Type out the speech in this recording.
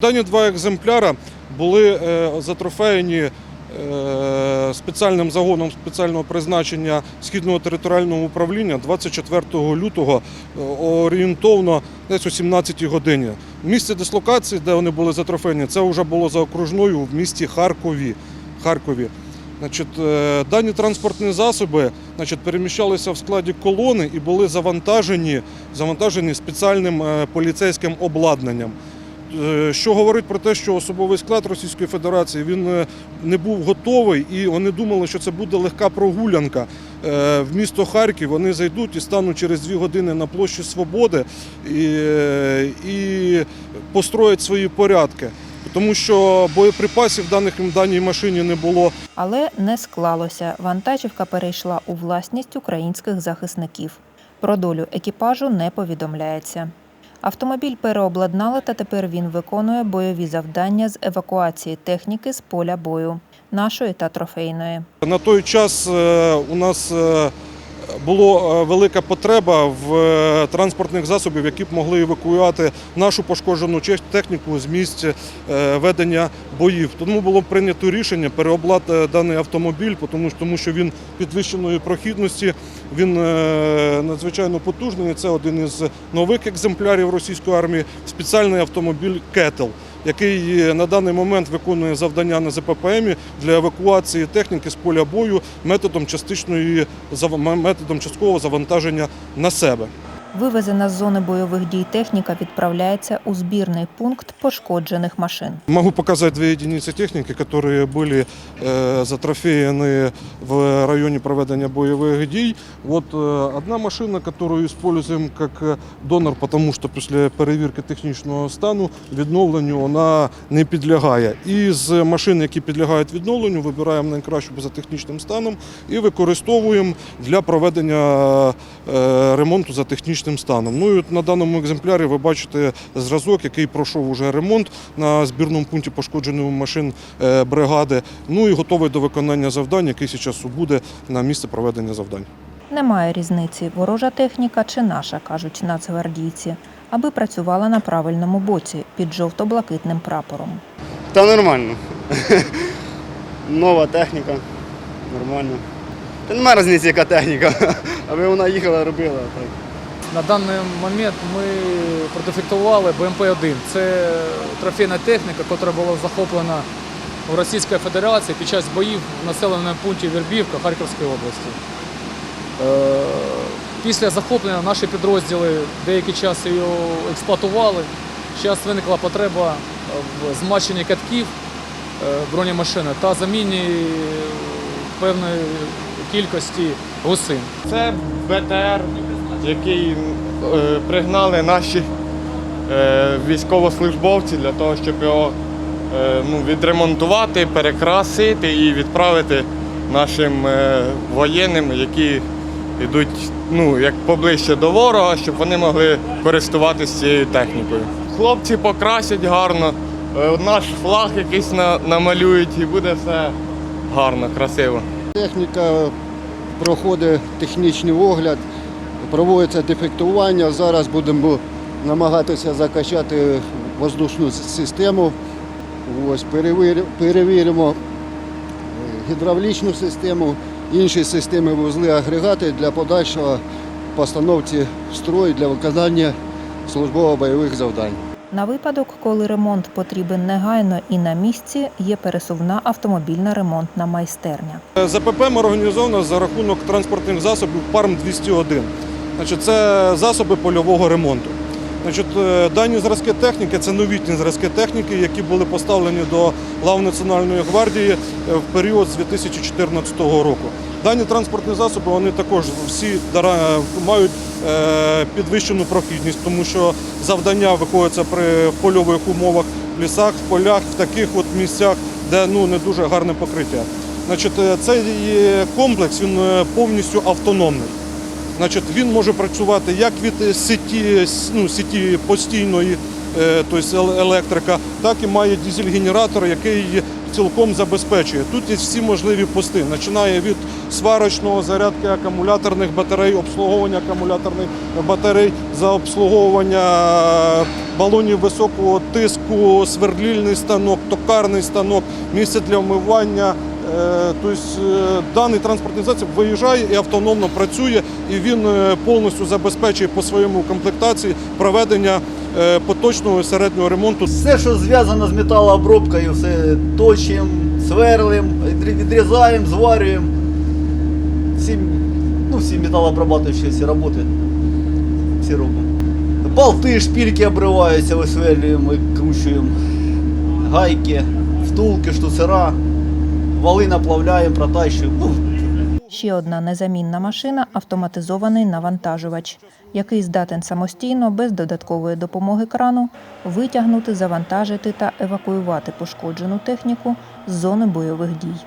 Дані два екземпляри були е, затрофеєні е, спеціальним загоном спеціального призначення Східного територіального управління 24 лютого е, орієнтовно десь о 17 годині. Місце дислокації, де вони були затрофені, це вже було за окружною в місті Харкові. Харкові. Значить, дані транспортні засоби значить, переміщалися в складі колони і були завантажені, завантажені спеціальним поліцейським обладнанням. Е, Що говорить про те, що особовий склад Російської Федерації він е, не був готовий, і вони думали, що це буде легка прогулянка е, в місто Харків. Вони зайдуть і стануть через дві години на площі Свободи і, і построять свої порядки. Тому що боєприпасів даних в даній машині не було. Але не склалося. Вантажівка перейшла у власність українських захисників. Про долю екіпажу не повідомляється. Автомобіль переобладнали та тепер він виконує бойові завдання з евакуації техніки з поля бою нашої та трофейної. На той час е, у нас е, була велика потреба в е, транспортних засобів, які б могли евакуювати нашу пошкоджену техніку з місць е, ведення боїв. Тому було прийнято рішення переобладнати даний автомобіль, тому, що він підвищеної прохідності, він е, надзвичайно потужний. Це один із нових екземплярів російської армії, спеціальний автомобіль Кетл який е, на даний момент виконує завдання на ЗППМ для евакуації техніки з поля бою методом частичної методом часткового завантаження на себе. Вивезена з зони бойових дій техніка відправляється у збірний пункт пошкоджених машин. Могу показать две единицы техники, которые были э, затрофеены в районе проведения боевых дій. Вот э, одна машина, которую используем как э, донор, потому що після перевірки технічного стану відновленню вона не підлягає. І з машин, які підлягають відновленню, вибираємо найкращу за технічним станом і використовуємо для проведення е, ремонту за технічним станом. Ну і от на даному екземплярі ви бачите зразок, який пройшов уже ремонт на збірному пункті пошкоджених машин е, бригади. Ну і готовий до виконання завдань, який зараз буде на місце проведення завдань. Немає різниці, ворожа техніка чи наша, кажуть нацгвардійці, аби працювала на правильному боці під жовто-блакитним прапором. Та нормально. Нова техніка. Нормально. Та немає різниці, яка техніка. Аби вона їхала, робила. Так. На даний момент ми продефектували БМП-1. Це трофейна техніка, яка була захоплена у Російської Федерації під час боїв в населеному пункті Вербівка Харківської області. Е, Після захоплення наші підрозділи деякий час її експлуатували. Зараз виникла потреба в змащенні катків е, бронемашини та заміні певної кількості гусин. Це БТР, який е, пригнали наші е, військовослужбовці для того, щоб його е, ну, відремонтувати, перекрасити і відправити нашим воєнним, які йдуть ну, як поближче до ворога, щоб вони могли користуватися цією технікою. Хлопці покрасять гарно, наш флаг якийсь на- намалюють і буде все гарно, красиво. Техніка проходить технічний огляд, проводиться дефектування. Зараз будемо намагатися закачати воздушну систему. Ось, перевіримо е, гідравлічну систему, інші системи вузли агрегати для подальшого постановці в строй для виконання службово-бойових завдань. На випадок, коли ремонт потрібен негайно і на місці, є пересувна автомобільна ремонтна майстерня. ЗПП організовано за рахунок транспортних засобів ПАРМ-201. Значить, це засоби польового ремонту. Значить, е, дані зразки техніки це новітні зразки техніки, які були поставлені до лав Національної гвардії е, в період з 2014 року. Дані транспортні засоби вони також всі мають е, підвищену прохідність, тому що завдання виконуються при польових умовах в лісах, в полях, в таких от місцях, де ну не дуже гарне покриття. Значить, цей комплекс він повністю автономний. Значить, він може працювати як від е, сіті, ну, сіті постійної, е, тобто ел- електрика, так і має дизель-генератор, який цілком забезпечує. Тут є всі можливі пости, починає від сварочного зарядки акумуляторних батарей, обслуговування акумуляторних батарей, за обслуговування балонів високого тиску, свердлільний станок, токарний станок, місце для вмивання. Тобто даний транспортний засіб виїжджає і автономно працює, і він е, повністю забезпечує по своєму комплектації проведення поточного середнього ремонту. Все, що зв'язано з металообробкою, все точимо, сверлим, відрізаємо, зварюємо. Всі, ну, всі металообрабатуючі всі роботи. Всі робимо. Болти, шпильки обриваються, висверлюємо, викручуємо. Гайки, втулки, штуцера, вали наплавляємо, протащуємо. Ну, Ще одна незамінна машина автоматизований навантажувач, який здатен самостійно, без додаткової допомоги крану, витягнути, завантажити та евакуювати пошкоджену техніку з зони бойових дій.